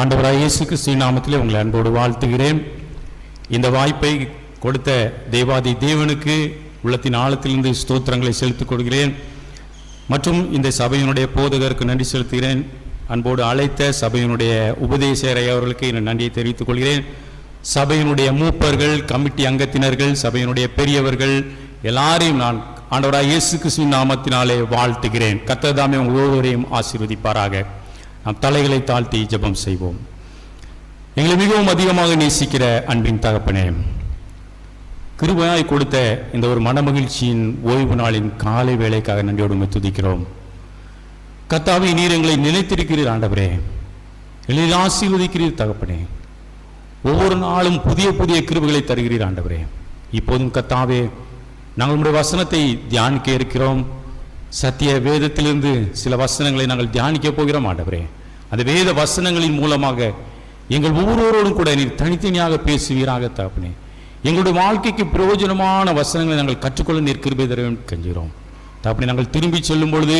ஆண்டவராக இயேசு கிறிஸ்து நாமத்திலே உங்களை அன்போடு வாழ்த்துகிறேன். இந்த வாய்ப்பை கொடுத்த தேவாதி தேவனுக்கு உள்ளத்தின் ஆழத்திலிருந்து ஸ்தோத்திரங்களை செலுத்திக் கொள்கிறேன். மற்றும் இந்த சபையினுடைய போதகருக்கு நன்றி செலுத்துகிறேன். அன்போடு அழைத்த சபையினுடைய உபதேசரை அவர்களுக்கு என் நன்றியை தெரிவித்துக் கொள்கிறேன். சபையினுடைய மூப்பர்கள் கமிட்டி அங்கத்தினர்கள் சபையினுடைய பெரியவர்கள் எல்லாரையும் நான் ஆண்டவராக இயேசு கிறிஸ்துவின் நாமத்தினாலே வாழ்த்துகிறேன். கத்ததாமே உங்கள் ஒவ்வொருவரையும் ஆசீர்வதிப்பாராக. நாம் தலைகளை தாழ்த்தி ஜெபம் செய்வோம். எங்களை மிகவும் அதிகமாக நேசிக்கிற அன்பின் தகப்பனே கிருபையாய் கொடுத்த இந்த ஒரு மனமகிழ்ச்சியின் ஓய்வு நாளின் காலை வேலைக்காக நன்றியோடு துதிக்கிறோம். கத்தாவி நீர் எங்களை நிலைத்திருக்கிறீர் ஆண்டவரே. எளிதில் ஆசீர்வதிக்கிறீர் தகப்பனே. ஒவ்வொரு நாளும் புதிய புதிய கிருபுகளை தருகிறீர் ஆண்டவரே. இப்போதும் கத்தாவே நாங்கள் உங்களுடைய வசனத்தை தியானிக்க இருக்கிறோம். சத்திய வேதத்திலிருந்து சில வசனங்களை நாங்கள் தியானிக்க போகிறோம் ஆண்டவரே. அந்த வேத வசனங்களின் மூலமாக எங்கள் ஒவ்வொருவரோடும் கூட நீர் தனித்தனியாக பேசுவீராக தாப்பினே. எங்களுடைய வாழ்க்கைக்கு பிரயோஜனமான வசனங்களை நாங்கள் கற்றுக்கொள்ள நீர் கிருபை தர கஞ்சுகிறோம். தாப்பினே நாங்கள் திரும்பி செல்லும் பொழுது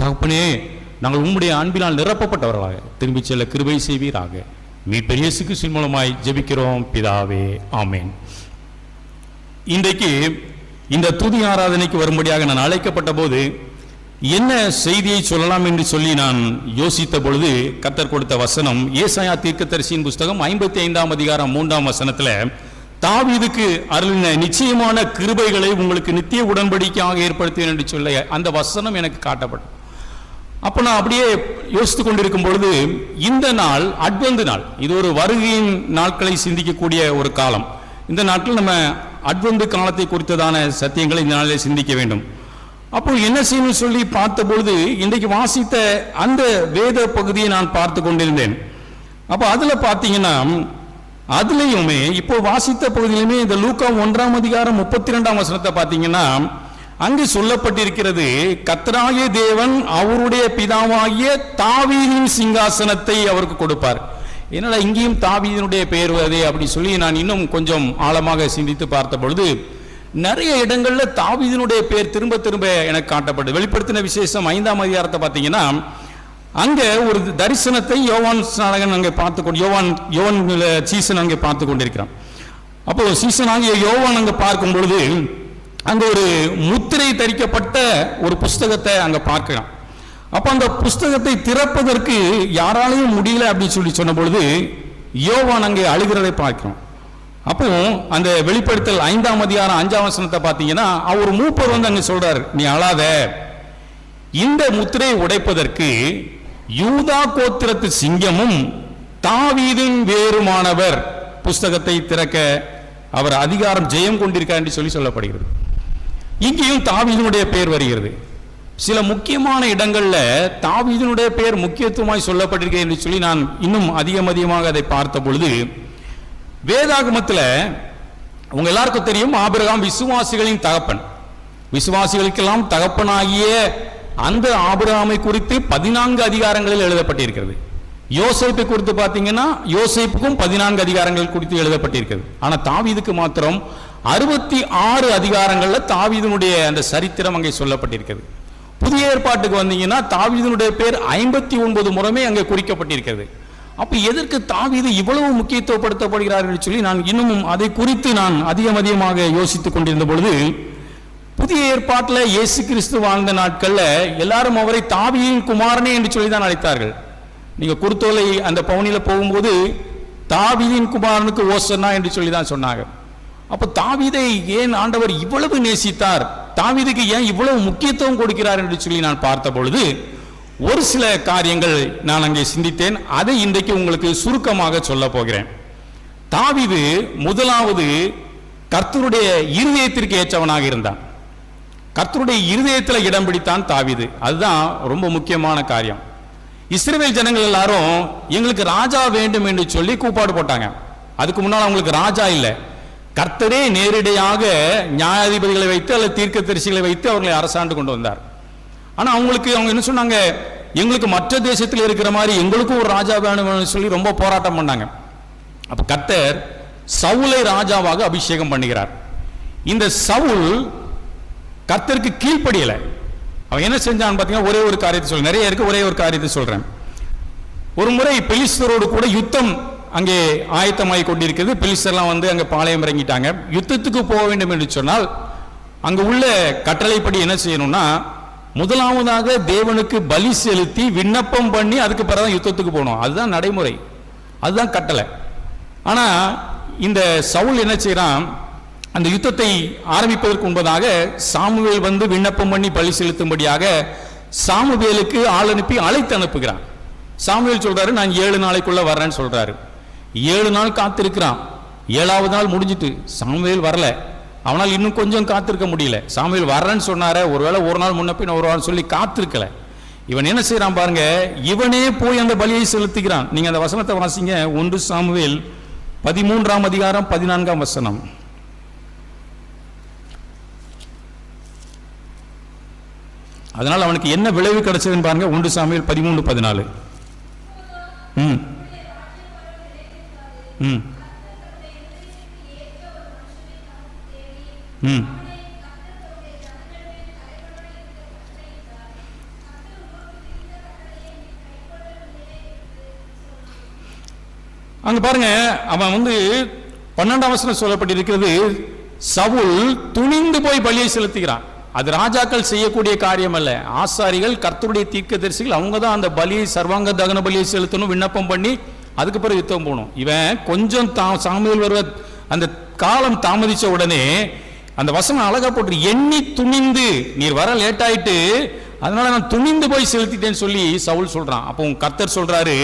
தகப்பனே நாங்கள் உம்முடைய அன்பினால் நிரப்பப்பட்டவர்களாக திரும்பி செல்ல கிருபை செய்வீராக. மீட்பெரிய சிகிச்சை மூலமாய் ஜெபிக்கிறோம் பிதாவே ஆமேன். இன்றைக்கு இந்த துதி ஆராதனைக்கு வரும்படியாக நான் அழைக்கப்பட்ட போது என்ன செய்தியை சொல்லலாம் என்று சொல்லி நான் யோசித்த பொழுது கத்தர் கொடுத்த வசனம் ஏசாயா தீர்க்கதரிசியின் புஸ்தகம் ஐம்பத்தி ஐந்தாம் அதிகாரம் மூன்றாம் வசனத்தில் தாவீதுக்கு அருளின நிச்சயமான கிருபைகளை உங்களுக்கு நித்திய உடன்படிக்கையாக ஏற்படுத்துவேன் என்று சொல்ல அந்த வசனம் எனக்கு காட்டப்படும். அப்போ நான் அப்படியே யோசித்து கொண்டிருக்கும் பொழுது இந்த நாள் அட்வந்து நாள். இது ஒரு வருகையின் நாட்களை சிந்திக்கக்கூடிய ஒரு காலம். இந்த நாட்கள் நம்ம அட்வந்து காலத்தை குறித்ததான சத்தியங்களை இந்த நாளில் சிந்திக்க வேண்டும். அப்போ என்ன செய்யணும் சொல்லி பார்த்த பொழுது இன்றைக்கு வாசித்த அந்த வேத பகுதியை நான் பார்த்து கொண்டிருந்தேன். அப்போ அதுல பார்த்தீங்கன்னா அதுலயுமே இப்போ வாசித்த பகுதியிலுமே இந்த லூக்கா ஒன்றாம் அதிகாரம் முப்பத்தி ரெண்டாம் வசனத்தை பார்த்தீங்கன்னா அங்கு சொல்லப்பட்டிருக்கிறது கத்தராகிய தேவன் அவருடைய பிதாவாகிய தாவீதின் சிங்காசனத்தை அவருக்கு கொடுப்பார். என்னடா இங்கேயும் தாவீதினுடைய பெயர் வருது அப்படி சொல்லி நான் இன்னும் கொஞ்சம் ஆழமாக சிந்தித்து பார்த்த பொழுது நிறைய இடங்கள்ல தாவீதினுடைய பெயர் திரும்ப திரும்ப எனக்கு காட்டப்பட்டது வெளிப்படுத்தின விசேஷம் ஐந்தாம் அதிகாரத்தை பார்த்தீங்கன்னா அங்கே ஒரு தரிசனத்தை யோவான் ஸ்நானகன் அங்கே பார்த்து கொண்டு யோவான் யோவான் சீசன் அங்கே பார்த்து கொண்டிருக்கிறான். அப்போ சீசன் ஆகிய யோவான் அங்கே பார்க்கும் பொழுது அங்கே ஒரு முத்திரை தரிக்கப்பட்ட ஒரு புஸ்தகத்தை அங்கே பார்க்கலாம் அப்ப அந்த புஸ்தகத்தை திறப்பதற்கு யாராலையும் முடியல அப்படின்னு சொல்லி சொன்ன பொழுது யோவான் அங்கே அழுகிறதை பார்க்கிறோம். அப்போ அந்த வெளிப்படுத்தல் ஐந்தாம் அதிகாரம் அஞ்சாம் வசனத்தை பார்த்தீங்கன்னா அவர் மூப்பர் வந்து அங்கே சொல்றாரு நீ அழாத. இந்த முத்திரையை உடைப்பதற்கு யூதா கோத்திரத்து சிங்கமும் தாவீதின் வேறுமானவர் புஸ்தகத்தை திறக்க அவர் அதிகாரம் ஜெயம் கொண்டிருக்கார் என்று சொல்லி சொல்லப்படுகிறது. இங்கேயும் தாவீதனுடைய பெயர் வருகிறது. சில முக்கியமான இடங்கள்ல தாவீதினுடைய பெயர் முக்கியத்துவமாய் சொல்லப்பட்டிருக்கிறது என்று சொல்லி நான் இன்னும் அதிகம் அதிகமாக அதை பார்த்த பொழுது வேதாகமத்தில் உங்க எல்லாருக்கும் தெரியும் ஆபிரகாம் விசுவாசிகளின் தகப்பன். விசுவாசிகளுக்கெல்லாம் தகப்பனாகிய அந்த ஆபிரகாமை குறித்து பதினான்கு அதிகாரங்களில் எழுதப்பட்டிருக்கிறது. யோசைப்பை குறித்து பார்த்தீங்கன்னா யோசைப்புக்கும் பதினான்கு அதிகாரங்கள் குறித்து எழுதப்பட்டிருக்கிறது. ஆனால் தாவீதுக்கு மாத்திரம் அறுபத்தி ஆறு அதிகாரங்களில் தாவீதனுடைய அந்த சரித்திரம் அங்கே சொல்லப்பட்டிருக்கிறது. புதிய ஏற்பாட்டுக்கு வந்தீங்கன்னா தாவீதனுடைய பேர் ஐம்பத்தி ஒன்பது முறைமே அங்கே குறிக்கப்பட்டிருக்கிறது. அப்ப எதற்கு தாவீது இவ்வளவு முக்கியத்துவப்படுத்தப்படுகிறார் என்று சொல்லி நான் இன்னமும் அதை குறித்து நான் அதிகம் அதிகமாக யோசித்துக் கொண்டிருந்த பொழுது புதிய ஏற்பாட்டில் இயேசு கிறிஸ்து வாழ்ந்த நாட்களில் எல்லாரும் அவரை தாவியின் குமாரனே என்று சொல்லி தான் அழைத்தார்கள். நீங்கள் குருத்தோலை அந்த பவனியில் போகும்போது தாவியின் குமாரனுக்கு ஓசனா என்று சொல்லி தான் சொன்னாங்க. அப்ப தாவிதை ஏன் ஆண்டவர் இவ்வளவு நேசித்தார்? தாவிதுக்கு ஏன் இவ்வளவு முக்கியத்துவம் கொடுக்கிறார் என்று சொல்லி நான் பார்த்த பொழுது ஒரு சில காரியங்கள் நான் அங்கே சிந்தித்தேன். அதை இன்றைக்கு உங்களுக்கு சுருக்கமாக சொல்ல போகிறேன். தாவிது முதலாவது கர்த்தருடைய இருதயத்திற்கு ஏற்றவனாக இருந்தான். கர்த்தருடைய இருதயத்தில் இடம் பிடித்தான் தாவிது. அதுதான் ரொம்ப முக்கியமான காரியம். இஸ்ரேல் ஜனங்கள் எல்லாரும் எங்களுக்கு ராஜா வேண்டும் என்று சொல்லி கூப்பாடு போட்டாங்க. அதுக்கு முன்னால் அவங்களுக்கு ராஜா இல்லை. கர்த்தரே நேரிடையாக நியாயாதிபதிகளை வைத்து அல்லது தீர்க்கதரிசிகளை வைத்து அவர்களை அரசாண்டு கொண்டு வந்தார். ஆனால் அவங்களுக்கு அவங்க என்ன சொன்னாங்க? எங்களுக்கு மற்ற தேசத்தில் இருக்கிற மாதிரி எங்களுக்கும் ஒரு ராஜா வேணும்னு சொல்லி ரொம்ப போராட்டம் பண்ணாங்க. அப்போ கர்த்தர் சவுலை ராஜாவாக அபிஷேகம் பண்ணுகிறார். இந்த சவுல் கர்த்தருக்கு கீழ்ப்படியலை. அவன் என்ன செஞ்சான்னு பார்த்தீங்கன்னா ஒரே ஒரு காரியத்தை சொல்றேன். நிறைய இருக்கு ஒரே ஒரு காரியத்தை சொல்றேன். ஒரு முறை பெலிஸ்தரோடு கூட யுத்தம் அங்கே ஆயத்தமாகி கொண்டிருக்கிறது. பெலிஸ்தர்லாம் வந்து அங்கே பாளையம் இறங்கிட்டாங்க. யுத்தத்துக்கு போக வேண்டும் என்று சொன்னால் அங்கே உள்ள கட்டளைப்படி என்ன செய்யணும்னா முதலாவதாக தேவனுக்கு பலி செலுத்தி விண்ணப்பம் பண்ணி அதுக்கு பிறகு யுத்தத்துக்கு போகணும். அதுதான் நடைமுறை. அதுதான் கட்டளை. ஆனால் இந்த சவுல் என்ன செய்கிறான் அந்த யுத்தத்தை ஆரம்பிப்பதற்கு முன்பதாக சாமுவேல் வந்து விண்ணப்பம் பண்ணி பலி செலுத்தும்படியாக சாமுவேலுக்கு ஆள் அனுப்பி அழைத்து அனுப்புகிறான். சாமுவேல் சொல்றாரு நான் ஏழு நாளைக்குள்ள வர்றேன்னு சொல்றாரு. ஏழு நாள் காத்திருக்கிறான். ஏழாவது நாள் முடிஞ்சிட்டு சாமுவேல் வரல. அவனால் இன்னும் கொஞ்சம் காத்திருக்க முடியல. சாமுவேல் வர்றேன்னு சொன்னார ஒருவேளை ஒரு நாள் முன்ன பின் ஒரு நாள் சொல்லி காத்திருக்கல. இவன் என்ன செய்யறான் பாருங்க இவனே போய் அந்த பலியை செலுத்துகிறான். நீங்க அந்த வசனத்தை வாசிங்க. ஒன்று சாமுவேல் பதிமூன்றாம் அதிகாரம் பதினான்காம் வசனம். அதனால் அவனுக்கு என்ன விளைவு கிடைச்சதுன்னு பாருங்க ஒன்று சாமியில் பதிமூணு பதினாலு. ம். ம். ம். அங்க பாருங்க அவன் வந்து பன்னெண்டாம் வசனம் சொல்லப்பட்டிருக்கிறது சவுல் துணிந்து போய் பலியை செலுத்துகிறான். அது ராஜாக்கள் செய்யக்கூடிய காரியம் அல்ல. ஆசாரிகள் கர்த்தருடைய தீர்க்கதரிசிகள் அவங்க தான் அந்த பலியை சர்வாங்க தகன பலியை செலுத்தணும் விண்ணப்பம் பண்ணி அதுக்கு பிறகு யுத்தம் போகணும். இவன் கொஞ்சம் தா சாமியில் வருவ அந்த காலம் தாமதிச்ச உடனே அந்த வசனம் அழகா போட்டு எண்ணி துணிந்து. நீர் வர லேட் ஆயிட்டு அதனால நான் துணிந்து போய் செலுத்திட்டேன்னு சொல்லி சவுல் சொல்றான். அப்போ உன் கர்த்தர் சொல்றாரு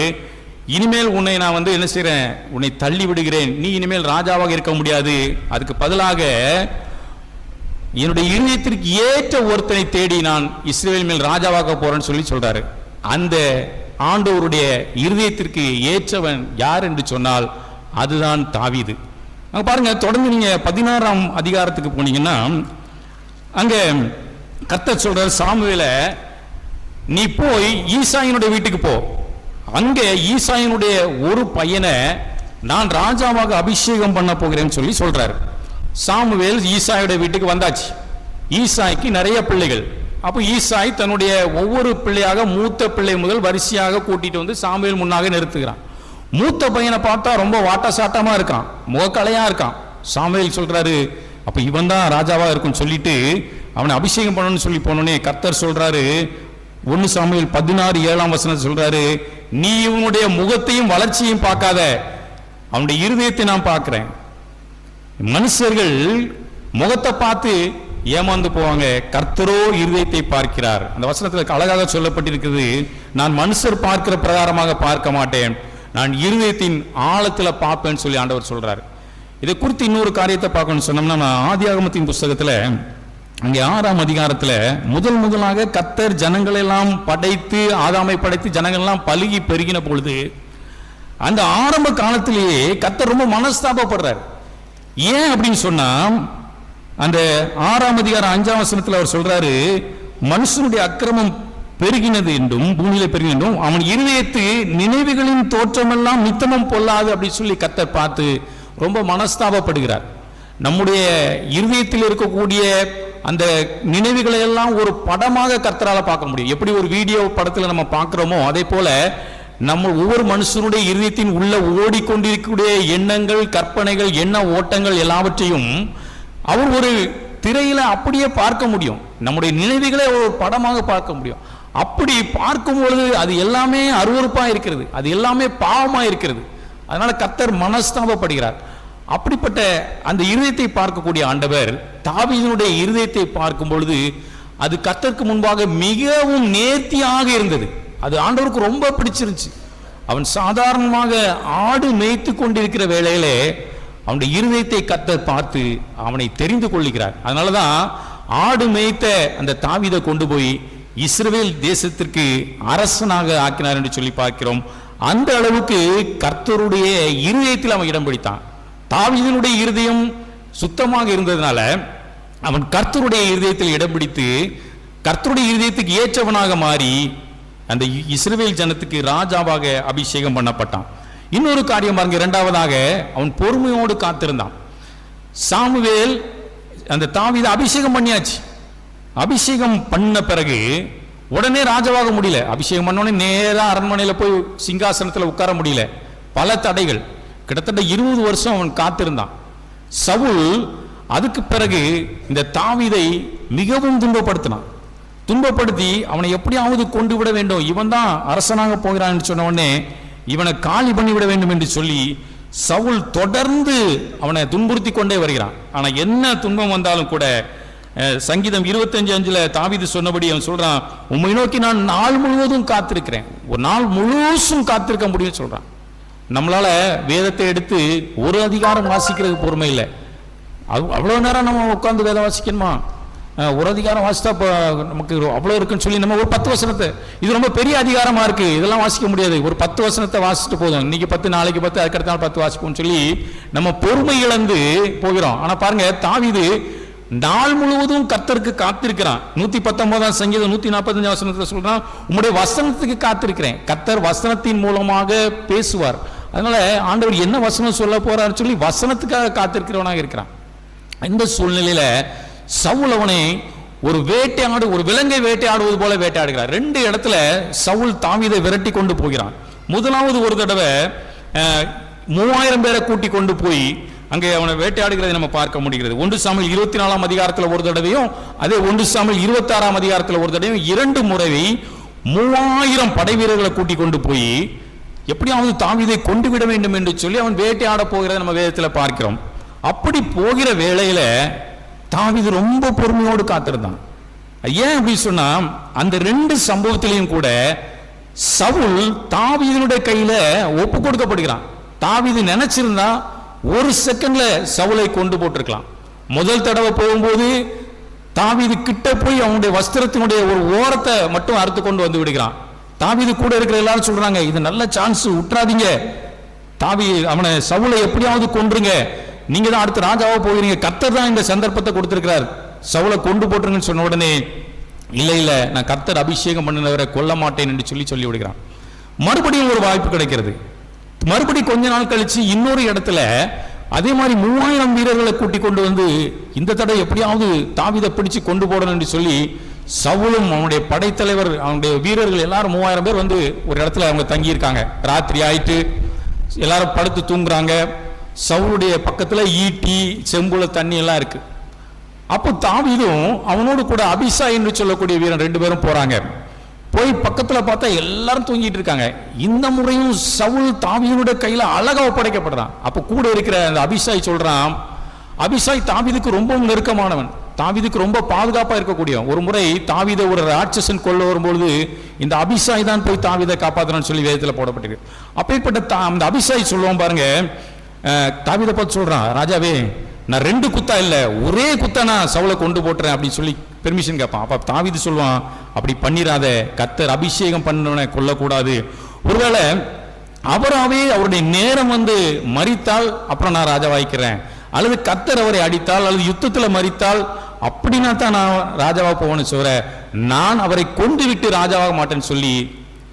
இனிமேல் உன்னை நான் வந்து என்ன செய்யறேன் உன்னை தள்ளி விடுகிறேன். நீ இனிமேல் ராஜாவாக இருக்க முடியாது. அதுக்கு பதிலாக என்னுடைய இருதயத்திற்கு ஏற்ற ஒருத்தனை தேடி நான் இஸ்ரேல் மேல் ராஜாவாக போறேன்னு சொல்லி சொல்றாரு. அந்த ஆண்டவருடைய இருதயத்திற்கு ஏற்றவன் யார் என்று சொன்னால் அதுதான் தாவிது. அங்கே பாருங்கள் தொடர்ந்து நீங்கள் பதினாறாம் அதிகாரத்துக்கு போனீங்கன்னா அங்கே கர்த்தர் சொல்கிற சாமுவேல நீ போய் ஈசாயினுடைய வீட்டுக்கு போ. அங்கே ஈசாயினுடைய ஒரு பையனை நான் ராஜாவாக அபிஷேகம் பண்ண போகிறேன்னு சொல்லி சொல்கிறார் சாமுவேல் ஈசாயுடைய வீட்டுக்கு வந்தாச்சு. ஈசாய்க்கு நிறைய பிள்ளைகள். அப்போ ஈசாய் தன்னுடைய ஒவ்வொரு பிள்ளையாக மூத்த பிள்ளை முதல் வரிசையாக கூட்டிட்டு வந்து சாமியல் முன்னாக நிறுத்துகிறான். மூத்த பையனை பார்த்தா ரொம்ப வாட்ட சாட்டமா இருக்கான் முகக்கலையா இருக்கான். சாமியல் சொல்றாரு அப்ப இவன் தான் ராஜாவா இருக்கும்னு சொல்லிட்டு அவனை அபிஷேகம் பண்ணணும்னு சொல்லி போனோடனே கர்த்தர் சொல்றாரு ஒன்னு சாமுவேல் பதினாறு ஏழாம் வசனம் சொல்றாரு நீ இவனுடைய முகத்தையும் வளர்ச்சியும் பார்க்காத அவனுடைய இருதயத்தை நான் பார்க்கிறேன். மனுஷர்கள் முகத்தை பார்த்து ஏமாந்து போவாங்க. கர்த்தரோ இருதயத்தை பார்க்கிறார். அந்த வசனத்தில் அழகாக சொல்லப்பட்டிருக்கிறது நான் மனுஷர் பார்க்கிற பிரகாரமாக பார்க்க மாட்டேன். நான் இருதயத்தின் ஆழத்துல பார்ப்பேன்னு சொல்லி ஆண்டவர் சொல்றாரு. இதை குறித்து இன்னொரு காரியத்தை பார்க்கணும்னு சொன்னோம்னா நான் ஆதியாகமத்தின் புஸ்தகத்துல அங்கே ஆறாம் அதிகாரத்துல முதல் முதலாக கர்த்தர் ஜனங்களெல்லாம் படைத்து ஆதாமை படைத்து ஜனங்கள்லாம் பழுகி பெருகின பொழுது அந்த ஆரம்ப காலத்திலேயே கர்த்தர் ரொம்ப மனஸ்தாபப்படுறார். ஏன் அப்படின்னு சொன்னா அந்த ஆறாம் அதிகாரம் அஞ்சாம் வசனத்தில் அவர் சொல்றாரு மனுஷனுடைய அக்கிரமம் பெருகினது என்றும் பூமியில பெருகினது என்றும் அவன் இருதயத்து நினைவுகளின் தோற்றமெல்லாம் நித்தமும் பொல்லாது அப்படின்னு சொல்லி கத்தர் பார்த்து ரொம்ப மனஸ்தாபப்படுகிறார். நம்முடைய இருதயத்தில் இருக்கக்கூடிய அந்த நினைவுகளை எல்லாம் ஒரு படமாக கர்த்தரால் பார்க்க முடியும். எப்படி ஒரு வீடியோ படத்தில் நம்ம பார்க்குறோமோ அதே போல நம்ம ஒவ்வொரு மனுஷனுடைய இருதயத்தின் உள்ள ஓடிக்கொண்டிருக்கக்கூடிய எண்ணங்கள் கற்பனைகள் எண்ண ஓட்டங்கள் எல்லாவற்றையும் அவர் ஒரு திரையில அப்படியே பார்க்க முடியும். நம்முடைய நினைவுகளை ஒரு படமாக பார்க்க முடியும். அப்படி பார்க்கும் பொழுது அது எல்லாமே அருவறுப்பா இருக்கிறது. அது எல்லாமே பாவமா இருக்கிறது. அதனால கத்தர் மனஸ்தாபப்படுகிறார். அப்படிப்பட்ட அந்த இருதயத்தை பார்க்கக்கூடிய ஆண்டவர் தாவீதினுடைய இருதயத்தை பார்க்கும் பொழுது அது கத்தருக்கு முன்பாக மிகவும் நேர்த்தியாக இருந்தது. அது ஆண்டவருக்கு ரொம்ப பிடிச்சிருந்துச்சு. அவன் சாதாரணமாக ஆடு மேய்த்து கொண்டிருக்கிற வேளையிலே அவனுடைய இருதயத்தை கத்தர் பார்த்து அவனை தெரிந்து கொள்ளுகிறார். அதனாலதான் ஆடு மேய்த்த அந்த தாவிதை கொண்டு போய் இஸ்ரேல் தேசத்திற்கு அரசனாக ஆக்கினார் என்று சொல்லி பார்க்கிறோம். அந்த அளவுக்கு கர்த்தருடைய இருதயத்தில் அவன் இடம் பிடித்தான். தாவிதனுடைய இருதயம் சுத்தமாக இருந்ததுனால அவன் கர்த்தருடைய இருதயத்தில் இடம் பிடித்து கர்த்தருடைய இருதயத்துக்கு ஏற்றவனாக மாறி அந்த இ- ஜனத்துக்கு ராஜாவாக அபிஷேகம் பண்ணப்பட்டான். இன்னொரு காரியம் பாருங்க இரண்டாவதாக அவன் பொறுமையோடு காத்திருந்தான். சாமுவேல் அந்த தாவித அபிஷேகம் பண்ணியாச்சு. அபிஷேகம் பண்ண பிறகு உடனே ராஜாவாக முடியல. அபிஷேகம் பண்ணோடனே நேராக அரண்மனையில போய் சிங்காசனத்துல உட்கார முடியல. பல தடைகள். கிட்டத்தட்ட இருபது வருஷம் அவன் காத்திருந்தான். சவுல் அதுக்கு பிறகு இந்த தாவிதை மிகவும் துன்பப்படுத்தினான். துன்பப்படுத்தி அவனை எப்படியாவது கொண்டு விட வேண்டும். இவன் தான் அரசனாக போகிறான்னு சொன்ன உடனே இவனை காலி பண்ணி விட வேண்டும் என்று சொல்லி சவுல் தொடர்ந்து அவனை துன்புறுத்தி கொண்டே வருகிறான். ஆனால் என்ன துன்பம் வந்தாலும் கூட சங்கீதம் இருபத்தஞ்சு அஞ்சில் தாவிது சொன்னபடி அவன் சொல்கிறான் உம்மை நோக்கி நான் நாள் முழுவதும் காத்திருக்கிறேன். ஒரு நாள் முழுசும் காத்திருக்க முடியும்னு சொல்கிறான் நம்மளால் வேதத்தை எடுத்து ஒரு அதிகாரம் வாசிக்கிறதுக்கு பொறுமை இல்லை. அவ்வளோ நேரம் நம்ம உட்காந்து வேதம் வாசிக்கணுமா? ஒரு அதிகாரம் வாசித்தா இப்போ நமக்கு அவ்வளோ இருக்குன்னு சொல்லி நம்ம ஒரு பத்து வசனத்தை இது ரொம்ப பெரிய அதிகாரமாக இருக்குது இதெல்லாம் வாசிக்க முடியாது. ஒரு பத்து வசனத்தை வாசிச்சுட்டு போதும். இன்னைக்கு பத்து நாளைக்கு பத்து அதுக்கடுத்த நாள் பத்து வாசிப்போம்னு சொல்லி நம்ம பொறுமை இழந்து போகிறோம். ஆனால் பாருங்கள் தாவிது நாள் முழுவதும் கத்தருக்கு காத்திருக்கிறான். நூத்தி பத்தொன்பதாம் சங்கீதம் நூத்தி நாற்பத்தஞ்சு வசனத்தில் சொல்றான் உங்களுடைய வசனத்துக்கு காத்திருக்கிறேன். கத்தர் வசனத்தின் மூலமாக பேசுவார். அதனால ஆண்டவர் என்ன வசனம் சொல்ல போறாரு சொல்லி வசனத்துக்காக காத்திருக்கிறவனாக இருக்கிறான். இந்த சூழ்நிலையில சவுல் அவனை ஒரு வேட்டையாடு ஒரு விலங்கை வேட்டையாடுவது போல வேட்டையாடுகிறார். ரெண்டு இடத்துல சவுல் தாவீதை விரட்டி கொண்டு போகிறான். முதலாவது ஒரு தடவை மூவாயிரம் பேரை கூட்டி கொண்டு போய் அங்கே அவனை வேட்டையாடுகிறதை நம்ம பார்க்க முடிகிறது. ஒன்று சாமியில் இருபத்தி நாலாம் அதிகாரத்தில் ஒரு தடவையும் அதே ஒன்று சாமியில் இருபத்தி ஆறாம் அதிகாரத்தில் ஒரு தடவையும் இரண்டு முறை மூவாயிரம் படை வீரர்களை கூட்டி கொண்டு போய் எப்படியாவது தாமிதை கொண்டு விட வேண்டும் என்று சொல்லி அவன் வேட்டையாட போகிறத நம்ம வேதத்தில் பார்க்கிறோம். அப்படி போகிற வேளையில தாவிது ரொம்ப பொறுமையோடு காத்திருந்தான். ஏன் அப்படி சொன்னா அந்த ரெண்டு சம்பவத்திலையும் கூட சவுல் தாவிதனுடைய கையில ஒப்பு கொடுக்கப்படுகிறான். தாவீது நினைச்சிருந்தா ஒரு செகண்ட்ல சவுலை கொண்டு போட்டிருக்கலாம். முதல் தடவை போகும்போது தாவீது கிட்ட போய் அவனுடைய வஸ்திரத்தினுடைய ஒரு ஓரத்தை மட்டும் அறுத்து கொண்டு வந்து விடுகிறான். தாவீது கூட இருக்கிற எல்லாரும் சொல்றாங்க இது நல்ல சான்ஸ் விட்டுறாதீங்க தாவி அவனை சவுளை எப்படியாவது கொன்றுங்க. நீங்க தான் அடுத்து ராஜாவாக போகிறீங்க. கர்த்தர் தான் இந்த சந்தர்ப்பத்தை கொடுத்திருக்கிறார். சவுளை கொண்டு போட்டுருங்கன்னு சொன்ன உடனே இல்லை இல்லை நான் கர்த்தர் அபிஷேகம் பண்ணினவரை கொல்ல மாட்டேன் என்று சொல்லி சொல்லி விடுகிறான். மறுபடியும் ஒரு வாய்ப்பு கிடைக்கிறது. மறுபடி கொஞ்ச நாள் கழிச்சு இன்னொரு இடத்துல அதே மாதிரி மூவாயிரம் வீரர்களை கூட்டி கொண்டு வந்து இந்த தடவை எப்படியாவது தாவிதை பிடிச்சு கொண்டு போடணும் என்று சொல்லி சவுலும் அவனுடைய படைத்தலைவர் அவனுடைய வீரர்கள் எல்லாரும் மூவாயிரம் பேர் வந்து ஒரு இடத்துல அவங்க தங்கியிருக்காங்க. ராத்திரி ஆயிட்டு எல்லாரும் படுத்து தூங்குறாங்க. சவுளுடைய பக்கத்தில் ஈட்டி செம்புல தண்ணி எல்லாம் இருக்கு. அப்போ தாவிதும் அவனோடு கூட அபிசா என்று சொல்லக்கூடிய வீரன் ரெண்டு பேரும் போறாங்க. போய் பக்கத்தில் பார்த்தா எல்லாரும் தூங்கிட்டு இருக்காங்க. இந்த முறையும் சவுல் தாவியனுடைய கையில் அழகாக ஒப்படைக்கப்படுறான். அப்போ கூட இருக்கிற அந்த அபிஷாய் சொல்கிறான் அபிஷாய் தாவிதுக்கு ரொம்பவும் நெருக்கமானவன். தாவிதுக்கு ரொம்ப பாதுகாப்பாக இருக்கக்கூடியவன். ஒரு முறை தாவித ஒரு ராட்சசன் கொல்ல வரும்பொழுது இந்த அபிஷாய் தான் போய் தாவிதை காப்பாற்றணும்னு சொல்லி வேதத்தில் போடப்பட்டிருக்கு. அப்படிப்பட்ட தா- அந்த அபிஷாய் சொல்லுவோம் பாருங்கள் தாவீதை பார்த்து சொல்கிறான் ராஜாவே நான் ரெண்டு குத்தா இல்லை ஒரே குத்தா நான் சவுளை கொண்டு போட்டுறேன் அப்படின்னு சொல்லி பெர்மிஷன் கேட்பான். அப்போ தாவிது சொல்லுவான் அப்படி பண்ணிடாத கத்தர் அபிஷேகம் பண்ணவனை கொல்லக்கூடாது. ஒருவேளை அவராவே அவருடைய நேரம் வந்து மறித்தால் அப்புறம் நான் ராஜாவாய்க்கிறேன் அல்லது கத்தர் அவரை அடித்தால் அல்லது யுத்தத்தில் மறித்தால் அப்படின்னா தான் நான் ராஜாவாக போவேன்னு சொல்கிறேன் நான் அவரை கொண்டு விட்டு ராஜாவாக மாட்டேன்னு சொல்லி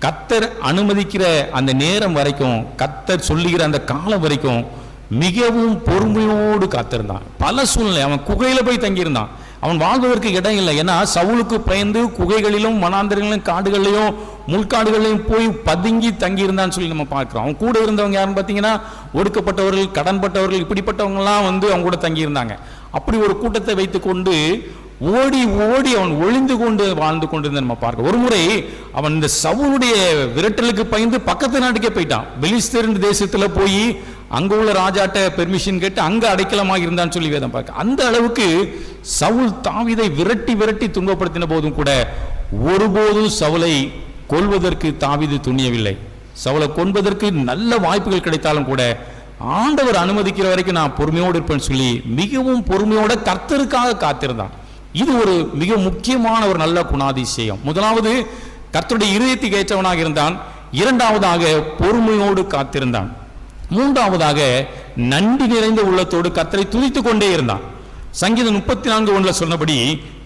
கத்தர் அனுமதிக்கிற அந்த நேரம் வரைக்கும் கத்தர் சொல்லுகிற அந்த காலம் வரைக்கும் மிகவும் பொறுமையோடு காத்திருந்தான். பல சூழ்நிலை அவன் குகையில போய் தங்கியிருந்தான். அவன் வாழ்வதற்கு இடம் இல்லை. ஏன்னா சவுலுக்கு பயந்து குகைகளிலும் வனாந்தரங்களிலும் காடுகளிலும் முள்காடுகளிலும் போய் பதுங்கி தங்கியிருந்தான்னு சொல்லி நம்ம பார்க்கிறோம். அவன் கூட இருந்தவங்க யாருன்னு பார்த்தீங்கன்னா ஒடுக்கப்பட்டவர்கள் கடன்பட்டவர்கள் இப்படிப்பட்டவங்கலாம் வந்து அவங்க கூட தங்கியிருந்தாங்க. அப்படி ஒரு கூட்டத்தை வைத்துக்கொண்டு ஓடி ஓடி அவன் ஒளிந்து கொண்டு வாழ்ந்து கொண்டிருந்த நம்ம பார்க்க. ஒரு முறை அவன் இந்த சவுளுடைய விரட்டலுக்கு பயந்து பக்கத்து நாட்டுக்கே போயிட்டான். பெலிஸ்தேர்ந்த தேசத்துல போய் அங்க உள்ள ராஜாட்ட பெர்மிஷன் கேட்டு அங்க அடைக்கலமாக இருந்தான்னு சொல்லி வேதம் பார்க்க. அந்த அளவுக்கு சவுல் தாவிதை விரட்டி விரட்டி துன்பப்படுத்தின போதும் கூட ஒருபோதும் சவுலை கொல்வதற்கு தாவிது துணியவில்லை. சவுலை கொன்பதற்கு நல்ல வாய்ப்புகள் கிடைத்தாலும் கூட ஆண்டவர் அனுமதிக்கிற வரைக்கும் நான் பொறுமையோடு இருப்பேன்னு சொல்லி மிகவும் பொறுமையோட கர்த்தருக்காக காத்திருந்தான். இது ஒரு மிக முக்கியமான ஒரு நல்ல குணாதிசயம். முதலாவது கர்த்தருடைய இருதயத்துக்கு ஏற்றவனாக இருந்தான். இரண்டாவதாக பொறுமையோடு காத்திருந்தான். மூன்றாவதாக நன்றி நிறைந்த உள்ளத்தோடு கர்த்தரை துதித்துக் கொண்டே இருந்தான். சங்கீதம் முப்பத்தி நான்கு ஒன்றுல சொன்னபடி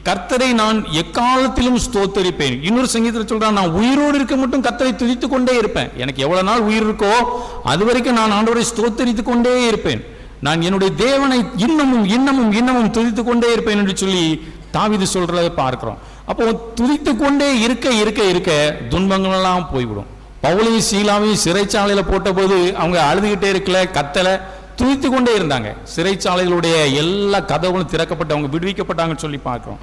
கர்த்தரை நான் எக்காலத்திலும் ஸ்தோத்தரிப்பேன். இன்னொரு சங்கீதத்தில் சொல்றான் நான் உயிரோடு இருக்க மட்டும் கர்த்தரை துதித்துக் கொண்டே இருப்பேன். எனக்கு எவ்வளவு நாள் உயிர் இருக்கோ அது வரைக்கும் நான் ஆண்டவரை ஸ்தோத்தரித்துக் கொண்டே இருப்பேன். நான் என்னுடைய தேவனை இன்னமும் இன்னமும் இன்னமும் துதித்துக் கொண்டே இருப்பேன் என்று சொல்லி தாவிது சொல்கிறத பார்க்கிறோம். அப்போ துதித்து கொண்டே இருக்க இருக்க இருக்க துன்பங்கள் எல்லாம் போய்விடும். பவுலையும் சீலாவையும் சிறைச்சாலையில போட்டபோது அவங்க அழுதுகிட்டே இருக்கல கத்தல துதித்து கொண்டே இருந்தாங்க. சிறைச்சாலைகளுடைய எல்லா கதவுகளும் திறக்கப்பட்டு அவங்க விடுவிக்கப்பட்டாங்கன்னு சொல்லி பார்க்கிறோம்.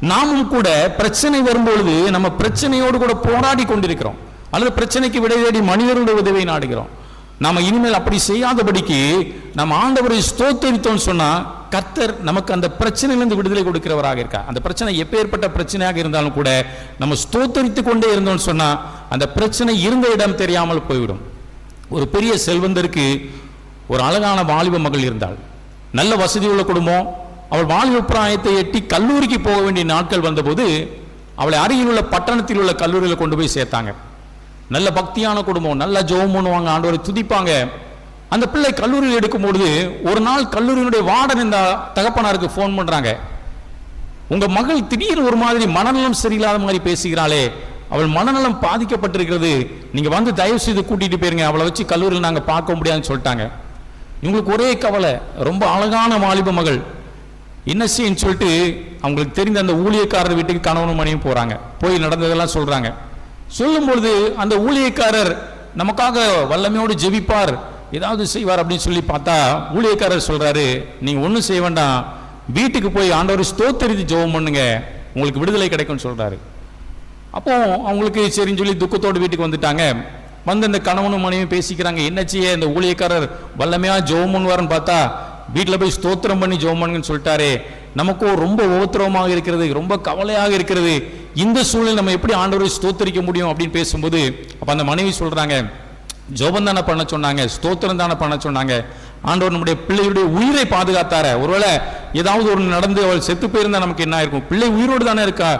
நாமும் கூட பிரச்சனை வரும்பொழுது நம்ம பிரச்சனையோடு கூட போராடி கொண்டிருக்கிறோம். அல்லது பிரச்சனைக்கு விடை தேடி மனிதர்களுடைய உதவியை நாடுகிறோம். நாம இனிமேல் அப்படி செய்யாதபடிக்கு நம்ம ஆண்டவரை ஸ்தோத்தரித்தோம்னு சொன்னா கர்த்தர் நமக்கு அந்த பிரச்சனையிலிருந்து விடுதலை கொடுக்கிறவராக இருக்கா அந்த பிரச்சனை எப்பேற்பட்ட பிரச்சனையாக இருந்தாலும் கூட நம்ம ஸ்தோத்தரித்து கொண்டே இருந்தோம்னு சொன்னா அந்த பிரச்சனை இருந்த இடம் தெரியாமல் போய்விடும். ஒரு பெரிய செல்வந்தருக்கு ஒரு அழகான வாலிப மகள் இருந்தாள். நல்ல வசதி உள்ள குடும்பம். அவள் வாலிப பிராயத்தை எட்டி கல்லூரிக்கு போக வேண்டிய நாட்கள் வந்தபோது அவளை அருகில் உள்ள பட்டணத்தில் உள்ள கல்லூரியில் கொண்டு போய் சேர்த்தாங்க. நல்ல பக்தியான குடும்பம் நல்ல ஜோம் பண்ணுவாங்க ஆண்டவரை துதிப்பாங்க. அந்த பிள்ளை கல்லூரியில் எடுக்கும்பொழுது ஒரு நாள் கல்லூரியினுடைய வார்டன் இந்த தகப்பனாருக்கு ஃபோன் பண்ணுறாங்க உங்கள் மகள் திடீர்னு ஒரு மாதிரி மனநலம் சரியில்லாத மாதிரி பேசுகிறாளே. அவள் மனநலம் பாதிக்கப்பட்டிருக்கிறது. நீங்கள் வந்து தயவு செய்து கூட்டிகிட்டு போயிருங்க. அவளை வச்சு கல்லூரியில் நாங்கள் பார்க்க முடியாதுன்னு சொல்லிட்டாங்க. இவங்களுக்கு ஒரே கவலை ரொம்ப அழகான வாலிப மகள். என்ன செய்யன்னு சொல்லிட்டு அவங்களுக்கு தெரிந்த அந்த ஊழியக்காரர் வீட்டுக்கு கணவனும் மனைவியும் போகிறாங்க போய் நடந்ததெல்லாம் சொல்கிறாங்க சொல்லும் பொழுது அந்த ஊழியக்காரர் நமக்காக வல்லமையோடு ஜெபிப்பார். ஏதாவது செய்வார் அப்படின்னு சொல்லி பார்த்தா ஊழியக்காரர் சொல்றாரு நீங்க ஒன்றும் செய்ய வேண்டாம். வீட்டுக்கு போய் ஆண்டவர் ஸ்தோத்தரித்து ஜெபம் பண்ணுங்க. உங்களுக்கு விடுதலை கிடைக்கும்னு சொல்றாரு. அப்போ அவங்களுக்கு சரின்னு சொல்லி துக்கத்தோடு வீட்டுக்கு வந்துட்டாங்க. வந்து இந்த கணவனும் மனைவியும் பேசிக்கிறாங்க என்ன செய்ய இந்த ஊழியக்காரர் வல்லமையா ஜெபம் பண்ணுவார்னு பார்த்தா வீட்டில் போய் ஸ்தோத்திரம் பண்ணி ஜெபம் பண்ணுங்கன்னு சொல்லிட்டாரு. நமக்கும் ரொம்ப உபத்திரவமாக இருக்கிறது ரொம்ப கவலையாக இருக்கிறது. இந்த சூழ்நிலை நம்ம எப்படி ஆண்டவரை ஸ்தோத்தரிக்க முடியும் அப்படின்னு பேசும்போது அப்போ அந்த மனைவி சொல்கிறாங்க ஜோபம் தானே பண்ண சொன்னாங்க ஸ்தோத்திரம் தானே பண்ண சொன்னாங்க. ஆண்டவர் நம்முடைய பிள்ளையுடைய உயிரை பாதுகாத்தார. ஒருவேளை ஏதாவது ஒரு நடந்து அவள் செத்து போயிருந்தா நமக்கு என்ன இருக்கும் பிள்ளை உயிரோடு தானே இருக்கா?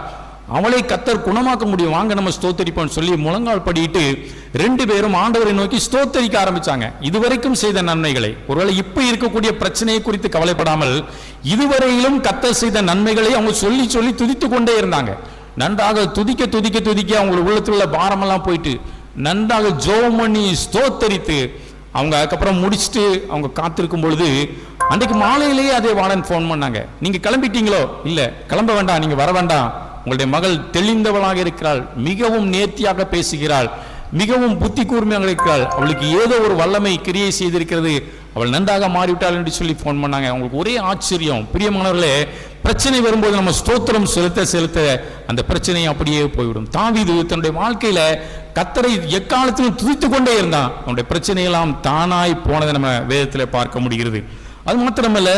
அவளை கத்தர் குணமாக்க முடியும். வாங்க நம்ம ஸ்தோத்தரிப்போம்னு சொல்லி முழங்கால் படிட்டு ரெண்டு பேரும் ஆண்டவரை நோக்கி ஸ்தோத்தரிக்க ஆரம்பிச்சாங்க. இதுவரைக்கும் செய்த நன்மைகளை. ஒருவேளை இப்ப இருக்கக்கூடிய பிரச்சனையை குறித்து கவலைப்படாமல் இதுவரையிலும் கத்தர் செய்த நன்மைகளை அவங்க சொல்லி சொல்லி துதித்து கொண்டே இருந்தாங்க. நன்றாக துதிக்க துதிக்க துதிக்க அவங்களுக்கு உள்ளத்தில் உள்ள பாரமெல்லாம் போயிட்டு நன்றாக ஜோம் பண்ணி ஸ்தோத்தரித்து அவங்க அதுக்கப்புறம் முடிச்சுட்டு அவங்க காத்திருக்கும் பொழுது அன்றைக்கு மாலையிலேயே அதே வாடன் ஃபோன் பண்ணாங்க. நீங்கள் கிளம்பிட்டீங்களோ? இல்லை. கிளம்ப வேண்டாம். நீங்கள் வர வேண்டாம். உங்களுடைய மகள் தெளிந்தவளாக இருக்கிறாள் மிகவும் நேர்த்தியாக பேசுகிறாள் மிகவும் புத்தி கூர்மையாக இருக்கிறாள். அவளுக்கு ஏதோ ஒரு வல்லமை கிரியை செய்திருக்கிறது. அவள் நன்றாக மாறிவிட்டாள் என்று சொல்லி ஃபோன் பண்ணாங்க. அவங்களுக்கு ஒரே ஆச்சரியம். பிரியமானவர்களே பிரச்சனை வரும்போது நம்ம ஸ்தோத்திரம் செலுத்த செலுத்த அந்த பிரச்சனை அப்படியே போய்விடும். தாவிது தன்னுடைய வாழ்க்கையில கத்தரை எக்காலத்திலும் துதித்து கொண்டே இருந்தான். அவனுடைய பிரச்சனையெல்லாம் தானாய் போனதை நம்ம வேதத்தில் பார்க்க முடிகிறது. அது மாத்திரமல்ல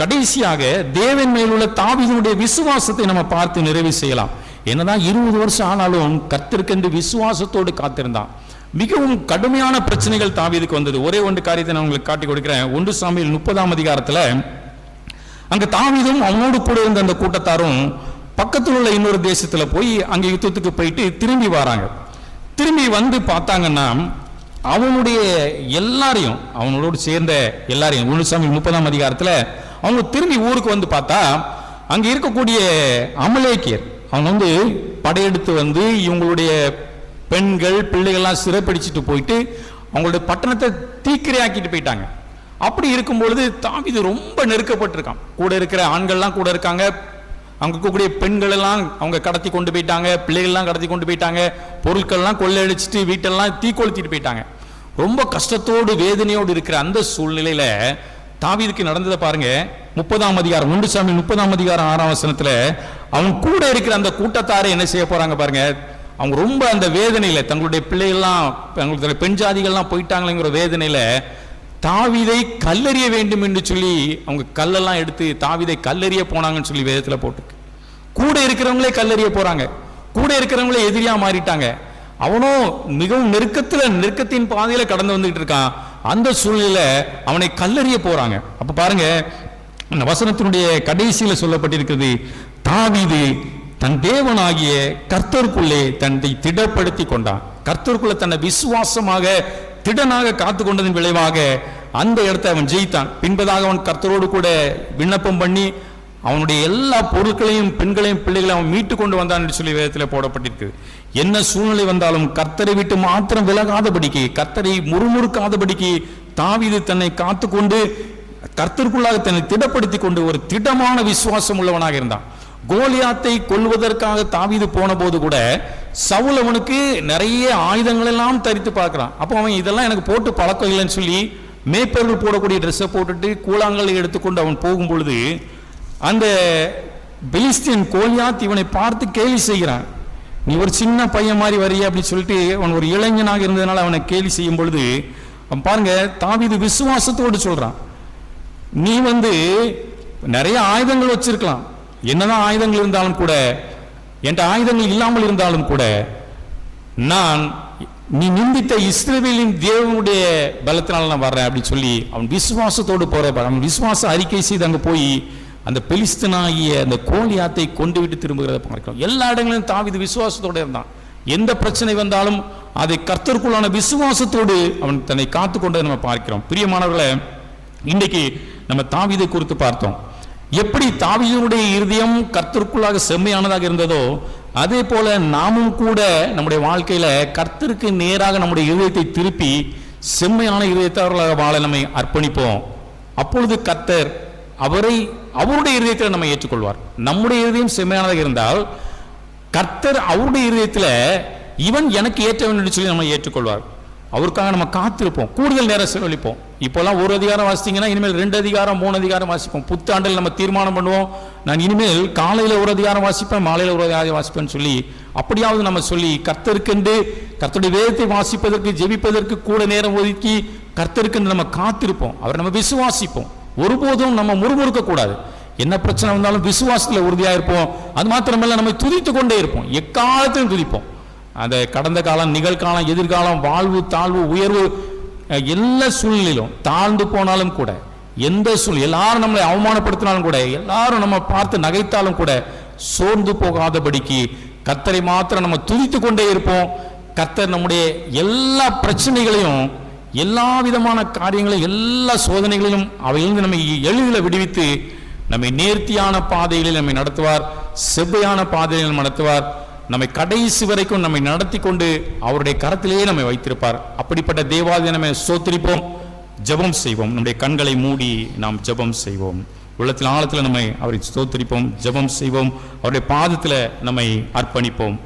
கடைசியாக தேவன் மேலுள்ள தாவிதனுடைய விசுவாசத்தை நம்ம பார்த்து நிறைவு செய்யலாம். என்னதான் இருபது வருஷம் ஆனாலும் கத்திருக்கென்று விசுவாசத்தோடு காத்திருந்தான். மிகவும் கடுமையான பிரச்சனைகள் தாவீதுக்கு வந்தது. ஒரே ஒன்று காரியத்தை நான் உங்களுக்கு காட்டி கொடுக்கிறேன். ஒன்று சாமியில் முப்பதாம் அதிகாரத்துல அங்கே தாவீதும் அவனோடு கூட இருந்த அந்த கூட்டத்தாரும் பக்கத்தில் உள்ள இன்னொரு தேசத்தில் போய் அங்கே யுத்தத்துக்கு போயிட்டு திரும்பி வராங்க. திரும்பி வந்து பார்த்தாங்கன்னா அவனுடைய எல்லாரையும் அவனோடு சேர்ந்த எல்லாரையும் ஒன்று சாமி முப்பதாம் அதிகாரத்தில் அவங்க திரும்பி ஊருக்கு வந்து பார்த்தா அங்கே இருக்கக்கூடிய அமலேக்கியர் அவங்க வந்து படையெடுத்து வந்து இவங்களுடைய பெண்கள் பிள்ளைகள்லாம் சிறைப்பிடிச்சிட்டு போயிட்டு அவங்களுடைய பட்டணத்தை தீக்கிரையாக்கிட்டு போயிட்டாங்க. அப்படி இருக்கும் பொழுது தாவீது ரொம்ப நெருக்கப்பட்டிருக்கான். கூட இருக்கிற ஆண்கள்லாம் கூட இருக்காங்க. அங்கே இருக்கக்கூடிய பெண்கள் எல்லாம் அவங்க கடத்தி கொண்டு போயிட்டாங்க. பிள்ளைகள்லாம் கடத்தி கொண்டு போயிட்டாங்க. பொருட்கள்லாம் கொள்ளையடிச்சிட்டு வீட்டெல்லாம் தீ கொளுத்திட்டு போயிட்டாங்க. ரொம்ப கஷ்டத்தோடு வேதனையோடு இருக்கிற அந்த சூழ்நிலையில் தாவீதுக்கு நடந்ததை பாருங்க. முப்பதாம் அதிகாரம் ஒன்று சாமி முப்பதாம் அதிகாரம் ஆறாம் வசனத்துல அவங்க கூட இருக்கிற அந்த கூட்டத்தாரை என்ன செய்ய போறாங்க பாருங்க. அவங்க ரொம்ப அந்த வேதனையில தங்களுடைய பிள்ளைகள்லாம் தங்களுடைய பெண் ஜாதிகள்லாம் போயிட்டாங்களேங்கிற வேதனையில தாவீதை கல்லறிய வேண்டும் என்று சொல்லி அவங்க கல்லெல்லாம் எடுத்து தாவிதை கல்லறிய போனாங்கன்னு சொல்லி வேதத்தில் போட்டுருக்கு. கூட இருக்கிறவங்களே கல்லறிய போறாங்க. கூட இருக்கிறவங்களே எதிரியா மாறிட்டாங்க. அவனும் மிகவும் நெருக்கத்தில் நெருக்கத்தின் பாதையில கடந்து வந்துகிட்டு இருக்கான். அந்த சூழ்நிலையில் அவனை கல்லறிய போறாங்க. அப்ப பாருங்க அந்த வசனத்தினுடைய கடைசியில சொல்லப்பட்டிருக்கிறது தாவிது தன் தேவனாகிய கர்த்தருக்குள்ளே தன்னை திடப்படுத்தி கொண்டான். கர்த்தருக்குள்ள தன்னை விசுவாசமாக திடனாக காத்து கொண்டதன் விளைவாக அந்த இடத்தை அவன் ஜெயித்தான். பின்பதாக அவன் கர்த்தரோடு கூட விண்ணப்பம் பண்ணி அவனுடைய எல்லா பொருட்களையும் பெண்களையும் பிள்ளைகளையும் அவன் மீட்டு கொண்டு வந்தான் என்று சொல்லி வேதத்தில் போடப்பட்டிருக்கு. என்ன சூழ்நிலை வந்தாலும் கர்த்தரை விட்டு மாத்திரம் விலகாதபடிக்கு கர்த்தரை முறுமுறுக்காதபடிக்கு தாவீது தன்னை காத்துக்கொண்டு கர்த்தருக்குள்ளாக தன்னை திடப்படுத்தி கொண்டு ஒரு திடமான விசுவாசம் உள்ளவனாக இருந்தான். கோலியாத்தை கொல்வதற்காக தாவிது போன போது கூட சவுல் அவனுக்கு நிறைய ஆயுதங்கள் எல்லாம் தரித்து பார்க்குறான். அப்போ அவன் இதெல்லாம் எனக்கு போட்டு பழக்கம் இல்லைன்னு சொல்லி மேய்ப்பர்கள் போடக்கூடிய ட்ரெஸ்ஸை போட்டுட்டு கூழாங்கலை எடுத்துக்கொண்டு அவன் போகும் பொழுது அந்த பெலிஸ்தியன் கோலியாத் இவனை பார்த்து கேலி செய்கிறான். நீ ஒரு சின்ன பையன் மாதிரி வரிய அப்படின்னு சொல்லிட்டு அவன் ஒரு இளைஞனாக இருந்ததுனால அவனை கேலி செய்யும் பொழுது அவன் பாருங்க தாவிது விசுவாசத்தோடு சொல்றான். நீ வந்து நிறைய ஆயுதங்கள் வச்சிருக்கலாம். என்னதான் ஆயுதங்கள் இருந்தாலும் கூட என்கிட்ட ஆயுதங்கள் இல்லாமல் இருந்தாலும் கூட நான் நீ நிந்தித்த இஸ்ரேவேலின் தேவனுடைய பலத்தினால நான் வர்றேன் அப்படின்னு சொல்லி அவன் விசுவாசத்தோடு போற அவன் விசுவாச அறிக்கை செய்து அங்கே போய் அந்த பெலிஸ்தனாகிய அந்த கோலியாத்தை கொண்டு விட்டு திரும்புகிறத பார்க்கிறோம். எல்லா இடங்களிலும் தாவிது விசுவாசத்தோடு இருந்தான். எந்த பிரச்சனை வந்தாலும் அதை கர்த்தருக்குள்ளான விசுவாசத்தோடு அவன் தன்னை காத்து கொண்டதை நம்ம பார்க்கிறோம். பிரியமானவர்களை இன்றைக்கு நம்ம தாவீதை குறித்து பார்த்தோம். எப்படி தாவிதனுடைய இருதயம் கர்த்தருக்குள்ளாக செம்மையானதாக இருந்ததோ அதே போல நாமும் கூட நம்முடைய வாழ்க்கையில கர்த்தருக்கு நேராக நம்முடைய இருதயத்தை திருப்பி செம்மையான இருதயத்தவர்களாக வாழ நம்மை அர்ப்பணிப்போம். அப்பொழுது கர்த்தர் அவரை அவருடைய இருதயத்தில் நம்ம ஏற்றுக்கொள்வார். நம்முடைய இருதயம் செம்மையானதாக இருந்தால் கர்த்தர் அவருடைய இருதயத்தில் இவன் எனக்கு ஏற்றவன் என்று சொல்லி நம்ம ஏற்றுக்கொள்வார். அவருக்காக நம்ம காத்திருப்போம். கூடுதல் நேரம் செலவழிப்போம். இப்போல்லாம் ஒரு அதிகாரம் வாசித்தீங்கன்னா இனிமேல் ரெண்டு அதிகாரம் மூணு அதிகாரம் வாசிப்போம். புத்தாண்டில் நம்ம தீர்மானம் பண்ணுவோம். நான் இனிமேல் காலையில் ஒரு அதிகாரம் வாசிப்பேன் மாலையில் ஒரு அதிகாரம் வாசிப்பேன்னு சொல்லி அப்படியாவது நம்ம சொல்லி கர்த்தருக்கென்று கர்த்தருடைய வேதத்தை வாசிப்பதற்கு ஜெபிப்பதற்கு கூட நேரம் ஒதுக்கி கர்த்தருக்கென்று நம்ம காத்திருப்போம். அவரை நம்ம விசுவாசிப்போம். ஒருபோதும் நம்ம முறுமுறுக்க கூடாது என்ன பிரச்சனை வந்தாலும் விசுவாசத்தில் உறுதியாக இருப்போம் அது மாத்திரமல்ல நம்ம துதித்து கொண்டே இருப்போம். எக்காலத்திலும் துதிப்போம். அந்த கடந்த காலம் நிகழ்காலம் எதிர்காலம் வாழ்வு தாழ்வு உயர்வு எல்லா சூழ்நிலையிலும் தாழ்ந்து போனாலும் கூட எந்த சூழ் எல்லாரும் நம்மளை அவமானப்படுத்தினாலும் கூட எல்லாரும் நம்ம பார்த்து நகைத்தாலும் கூட சோர்ந்து போகாதபடிக்கு கத்தரை மாத்திரம் நம்ம துதித்து கொண்டே இருப்போம். கத்தர் நம்முடைய எல்லா பிரச்சனைகளையும் எல்லா விதமான காரியங்களையும் எல்லா சோதனைகளிலும் அவையிலிருந்து நம்மை எளிதில் விடுவித்து நம்மை நேர்த்தியான பாதைகளில் நம்மை நடத்துவார் செவ்வையான பாதைகளில் நடத்துவார் நம்மை கடைசி வரைக்கும் நம்மை நடத்தி கொண்டு அவருடைய கரத்திலேயே நம்மை வைத்திருப்பார். அப்படிப்பட்ட தேவாதி நம்மை சோத்திரிப்போம் ஜெபம் செய்வோம். நம்முடைய கண்களை மூடி நாம் ஜெபம் செய்வோம். உள்ளத்தில் ஆழத்தில் நம்மை அவரை சோத்திரிப்போம் ஜெபம் செய்வோம். அவருடைய பாதத்தில் நம்மை அர்ப்பணிப்போம்.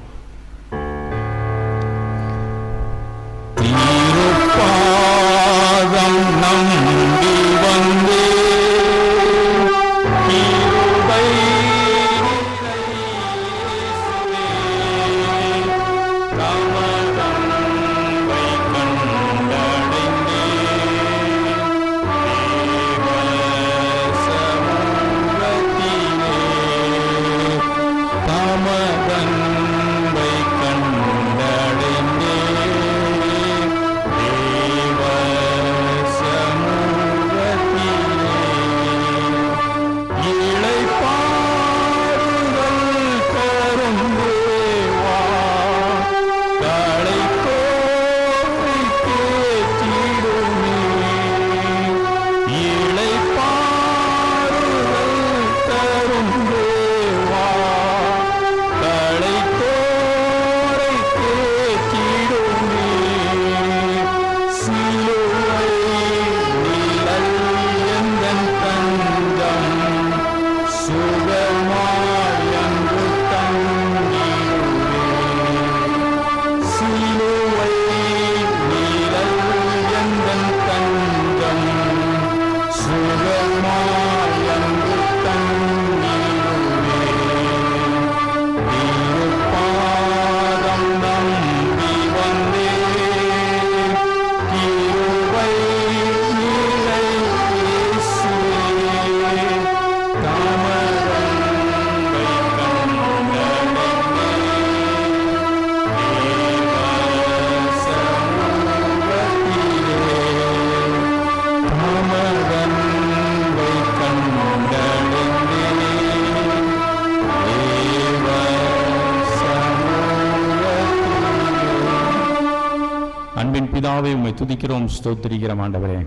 ஸ்தோத்திரிக்கிறோம் ஆண்டவரே.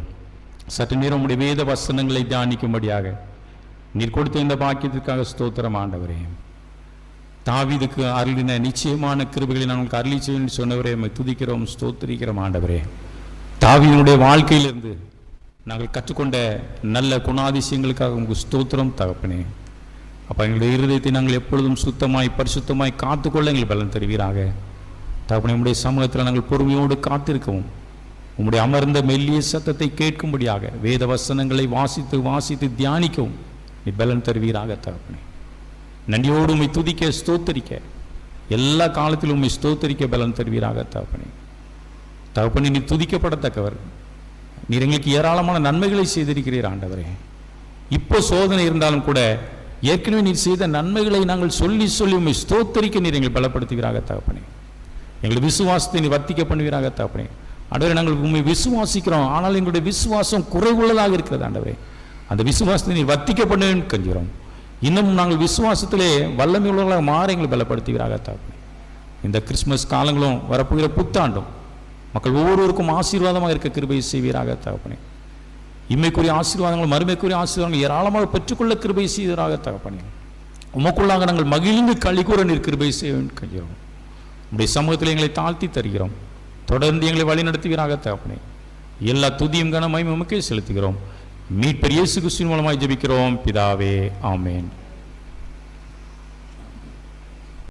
சற்று நேரம் உடைய வேத வசனங்களை தியானிக்கும்படியாக நீர் கொடுத்த இந்த பாக்கியத்திற்காக ஸ்தோத்திரம் ஆண்டவரே. தாவிதுக்கு அருளின நிச்சயமான கிருபைகளை நான் உங்களுக்கு அருளி சொன்னவரே துதிக்கிறோம் ஸ்தோத்திரிக்கிறோம் ஆண்டவரே. தாவியினுடைய வாழ்க்கையிலிருந்து நாங்கள் கற்றுக்கொண்ட நல்ல குணாதிசயங்களுக்காக உங்களுக்கு ஸ்தோத்திரம் தகப்பனே. அப்போ எங்களுடைய இருதயத்தை நாங்கள் எப்பொழுதும் சுத்தமாய் பரிசுத்தமாய் காத்துக்கொள்ள எங்களுக்கு பலன் தருவீராக. தகப்பனே உடைய சமூகத்தில் நாங்கள் பொறுமையோடு காத்திருக்கவும். உம்முடைய அமர்ந்த மெல்லிய சத்தத்தை கேட்கும்படியாக வேத வசனங்களை வாசித்து வாசித்து தியானிக்கவும். நீ பலன் தருவீராக தகப்பனே. நன்றியோடு உண்மை துதிக்க ஸ்தோத்தரிக்க. எல்லா காலத்திலும் உண்மை ஸ்தோத்தரிக்க பலன் தருவீராக தகப்பனே. தகப்பனே நீ துதிக்கப்படத்தக்கவர். நீர் எங்களுக்கு ஏராளமான நன்மைகளை செய்திருக்கிறீர் ஆண்டவரே. இப்போ சோதனை இருந்தாலும் கூட ஏற்கனவே நீர் செய்த நன்மைகளை நாங்கள் சொல்லி சொல்லி உண்மை ஸ்தோத்தரிக்க நீர் எங்களை பலப்படுத்துவீராக தகப்பனே. எங்கள் விசுவாசத்தை நீ வர்த்திக்க பண்ணுவீராக தகப்பனே. ஆண்டவரே நாங்கள் உண்மை விசுவாசிக்கிறோம். ஆனால் எங்களுடைய விசுவாசம் குறைவுள்ளதாக இருக்கிறது ஆண்டவரே. அந்த விசுவாசத்தை நீ வர்த்திக்க பண்ணுன்னு கஞ்சுகிறோம். இன்னும் நாங்கள் விசுவாசத்திலே வல்லமை உள்ளவர்களாக மாற எங்களை பலப்படுத்துவீராக தகப்பனே இந்த கிறிஸ்மஸ் காலங்களும் வரப்போகிற புத்தாண்டும் மக்கள் ஒவ்வொருவருக்கும் ஆசீர்வாதமாக இருக்க கிருபை செய்வீராக தகப்பனே இம்மைக்குரிய ஆசீர்வாதங்கள் மறுமைக்குரிய ஆசீர்வாதங்கள் ஏராளமாக பெற்றுக்கொள்ள கிருபை செய்வீராக தகப்பனே உமக்குள்ளாக நாங்கள் மகிழ்ந்து களிக்கூற நீர் கிருபை செய்ய கஞ்சுகிறோம். உடைய சமூகத்தில் எங்களை தாழ்த்தி தருகிறோம். தொடர்ந்து எங்களை வழி நடத்துவீராக தகப்பனே எல்லா துதியும் கனமையும் உமக்கே செலுத்துகிறோம். மீட்பர் இயேசு கிறிஸ்துவின் மூலமாய் ஜெபிக்கிறோம். பிதாவே ஆமேன்.